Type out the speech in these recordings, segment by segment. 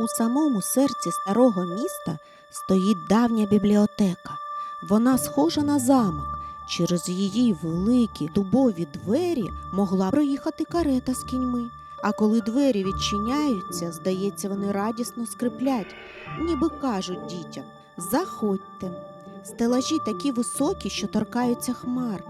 У самому серці старого міста стоїть давня бібліотека. Вона схожа на замок. Через її великі дубові двері могла проїхати карета з кіньми. А коли двері відчиняються, здається, вони радісно скриплять, ніби кажуть дітям: Заходьте. Стелажі такі високі, що торкаються хмар,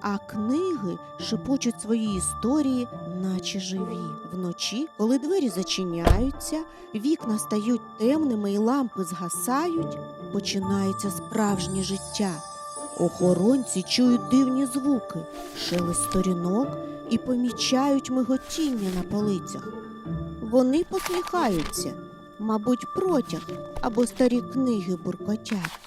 а книги шепочуть свої історії, наче живі. Вночі, коли двері зачиняються, вікна стають темними і лампи згасають, починається справжнє життя. Охоронці чують дивні звуки, шелест сторінок і помічають миготіння на полицях. Вони посміхаються, мабуть, протяг або старі книги буркотять.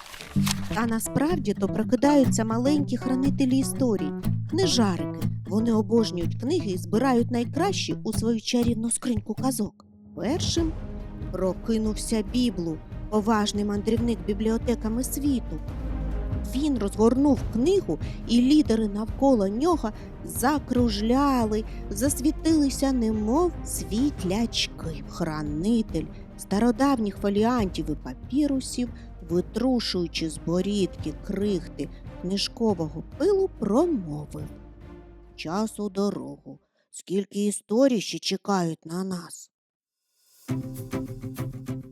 А насправді то прокидаються маленькі хранителі історій, книжарики. Вони обожнюють книги і збирають найкращі у свою чарівну скриньку казок. Першим прокинувся біблу, поважний мандрівник бібліотеками світу. Він розгорнув книгу, і лідери навколо нього закружляли, засвітилися, немов світлячки. Хранитель стародавніх фоліантів і папірусів, витрушуючи з борідки крихти книжкового пилу, промовив Час у дорогу. Скільки історій ще чекають на нас.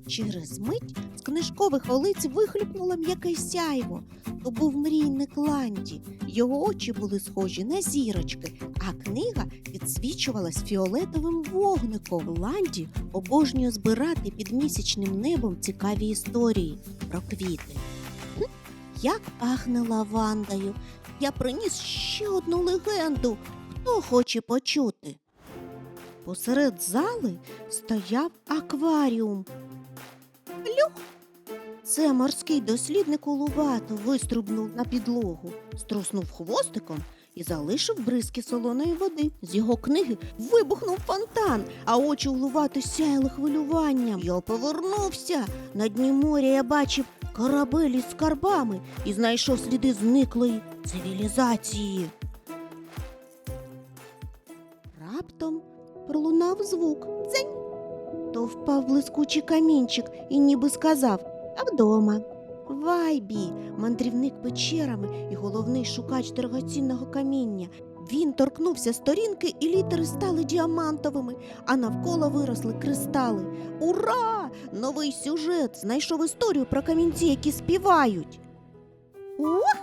Через мить з книжкових олиць вихлюпнуло м'яке сяйво. То був мрійник Ланді. Його очі були схожі на зірочки, а книга підсвічувалась фіолетовим вогником. Ланді обожнює збирати під місячним небом цікаві історії про квіти. Як пахне лавандою. Я приніс ще одну легенду. Хто хоче почути? Посеред зали стояв акваріум. Плюх! Це морський дослідник улувато виструбнув на підлогу, струснув хвостиком і залишив бризки солоної води. З його книги вибухнув фонтан, а очі улувато сяяли хвилюванням. Я повернувся. На дні моря я бачив корабель із скарбами і знайшов сліди зниклої цивілізації. Раптом пролунав звук. Дзень. То впав блискучий камінчик і ніби сказав а вдома. Вайбі, мандрівник печерами і головний шукач дорогоцінного каміння. Він торкнувся сторінки, і літери стали діамантовими, а навколо виросли кристали. Ура! Новий сюжет знайшов історію про камінці, які співають. Ох!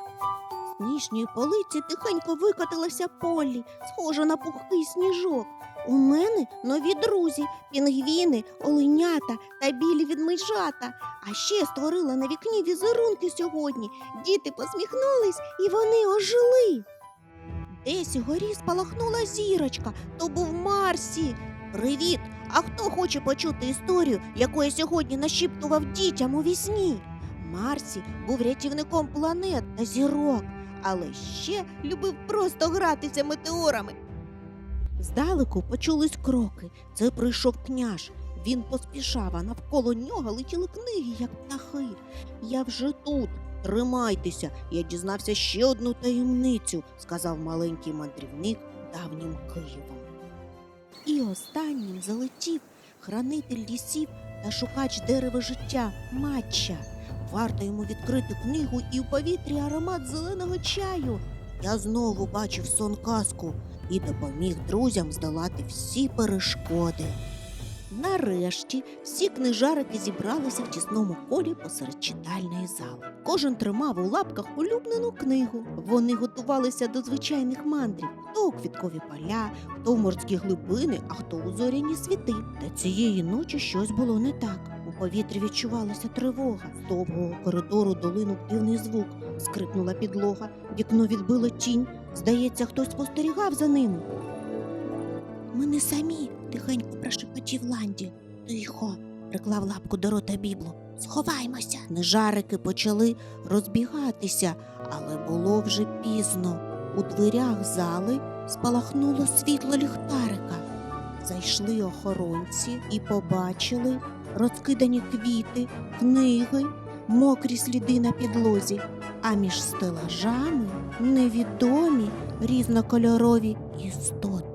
З нижньої полиці тихенько викотилася Поллі, схожа на пухкий сніжок. У мене нові друзі, пінгвіни, оленята та білі відмежата. А ще створила на вікні візерунки сьогодні. Діти посміхнулись і вони ожили. Десь угорі спалахнула зірочка, то був Марсі. Привіт! А хто хоче почути історію, яку я сьогодні нашіптував дітям у вісні? Марсі був рятівником планет та зірок, але ще любив просто гратися метеорами. Здалеку почулись кроки. Це прийшов княж. Він поспішав, а навколо нього летіли книги, як птахи. Я вже тут. Тримайтеся, я дізнався ще одну таємницю, сказав маленький мандрівник давнім Києвом. І останнім залетів хранитель лісів та шукач дерева життя матча. Варто йому відкрити книгу і в повітрі аромат зеленого чаю. Я знову бачив сон казку і допоміг друзям здолати всі перешкоди. Нарешті всі книжарики зібралися в тісному колі посеред читальної зали. Кожен тримав у лапках улюблену книгу. Вони готувалися до звичайних мандрів: хто у квіткові поля, хто в морські глибини, а хто у зоряні світи. Та цієї ночі щось було не так. У повітрі відчувалася тривога. З довгого коридору долинув дивний звук. Скрипнула підлога, вікно відбило тінь. Здається, хтось спостерігав за ними. Ми не самі, тихенько прошепотів Ланді. Тихо, приклав лапку до рота біблу. Сховаймося. Нежарики почали розбігатися, але було вже пізно. У дверях зали спалахнуло світло ліхтарика. Зайшли охоронці і побачили розкидані квіти, книги, мокрі сліди на підлозі, а між стелажами невідомі різнокольорові істоти.